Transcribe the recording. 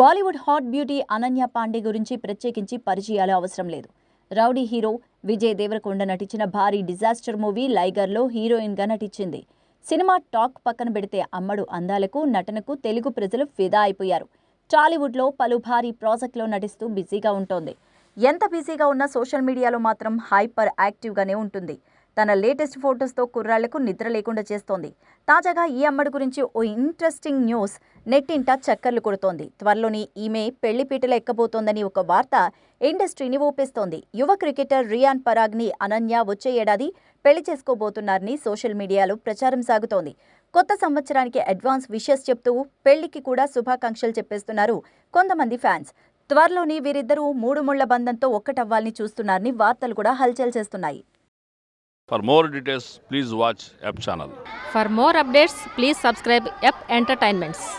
Bollywood hot beauty Ananya Pandey గురించి ప్రత్యేకించి పరిచయాలు అవసరం లేదు రౌడీ హీరో విజయ్ దేవరకొండ నటించిన భారీ డిజాస్టర్ మూవీ లైగర్లో హీరోయిన్గా నటించింది సినిమా టాక్ పక్కన పెడితే అమ్మడు అందాలకు నటనకు తెలుగు ప్రజలు ఫిదా అయిపోయారు టాలీవుడ్లో పలు భారీ ప్రాజెక్టులో నటిస్తూ బిజీగా ఉంటోంది ఎంత బిజీగా ఉన్నా సోషల్ మీడియాలో మాత్రం హైపర్ యాక్టివ్గానే ఉంటుంది తన లేటెస్ట్ ఫొటోస్తో కుర్రాళ్లకు నిద్ర లేకుండా చేస్తోంది తాజాగా ఈ అమ్మడి గురించి ఓ ఇంట్రెస్టింగ్ న్యూస్ నెట్టింట చక్కర్లు కొడుతోంది త్వరలోని ఈమె పెళ్లిపీటలు ఎక్కబోతోందని ఒక వార్త ఇండస్ట్రీని ఊపిస్తోంది యువ క్రికెటర్ రియాన్ పరాగ్ని అనన్య వచ్చే ఏడాది పెళ్లి చేసుకోబోతున్నారని సోషల్ మీడియాలో ప్రచారం సాగుతోంది కొత్త సంవత్సరానికి అడ్వాన్స్ విషెస్ చెప్తూ పెళ్లికి కూడా శుభాకాంక్షలు చెప్పేస్తున్నారు కొంతమంది ఫ్యాన్స్ త్వరలోని వీరిద్దరూ మూడు ముళ్ల బంధంతో ఒక్కటవ్వాలని చూస్తున్నారని వార్తలు కూడా హల్చల్ చేస్తున్నాయి For more details, please watch App channel. For more updates, please subscribe App Entertainments.